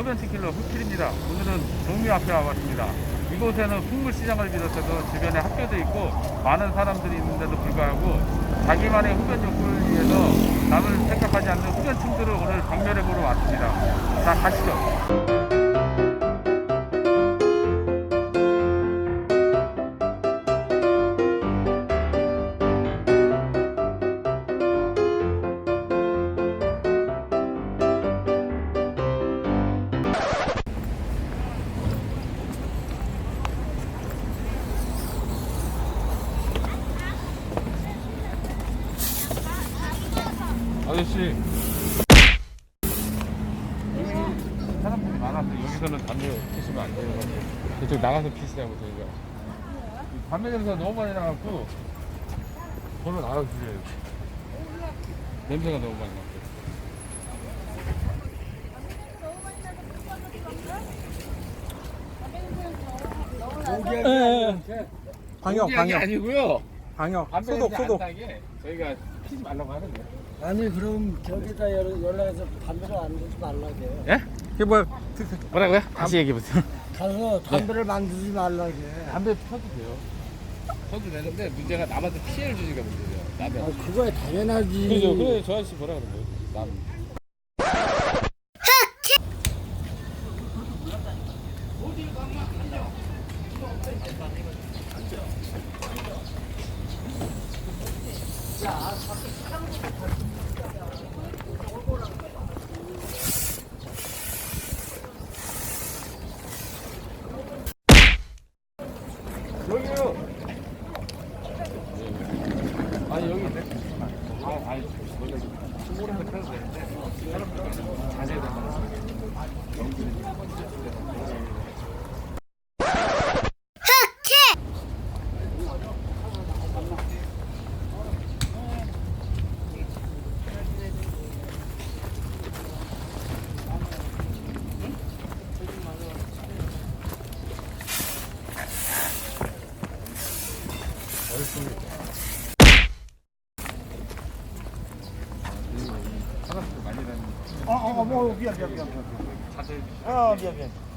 소변치킨로 흑필입니다. 오늘은 종묘 앞에 와봤습니다. 이곳에는 풍물시장을 비롯해서 주변에 학교도 있고 많은 사람들이 있는데도 불구하고 자기만의 흡연 욕구를 위해서 남을 생각하지 않는 흡연충들을 오늘 박멸해 보러 왔습니다. 자 가시죠. 아저씨 여기 사람들이 많아서 여기서는 담배 피시면 안 돼요. 이쪽 나가서 피시자고 저희가 이 담배 냄새가 너무 많이 나갖고 저는 나가서 피세요. 냄새가 너무 많이 나고. 방역, 공기약이 방역, 아니고요. 방역. 소독, 소독. 저희가 피지 말라고 하는데. 아니 그럼 저기다 연- 연락해서 담배를 안 두지 말라게 예? 이게 뭐야? 뭐라고요? 다시 얘기해 보세요. 가서 담배를 만들지 말라게 담배 펴도 돼요. 펴도 되는데 문제가 남한테 피해를 주니까 문제죠. 아, 남의. 그거야 당연하지 그죠? 그래 저 아저씨 뭐라 그런 거예요? 남. 여기요. 아니 여기 있네. 아, 아니 원래 충분해서 펴도 되는데 사람들 자세히 사람들 많이 다니는 어, 어, 뭐 미안 미안 미안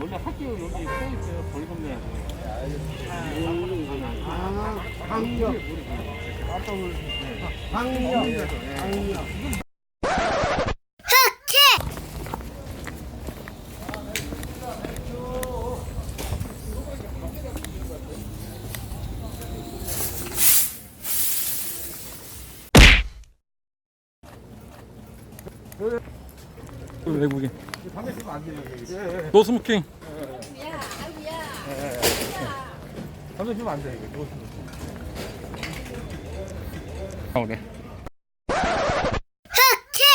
원래 학교 여기 방역 외국인. 노 스모킹. 담배 피면 안 돼. 이게. 노 스모킹. 나오네. 흑해.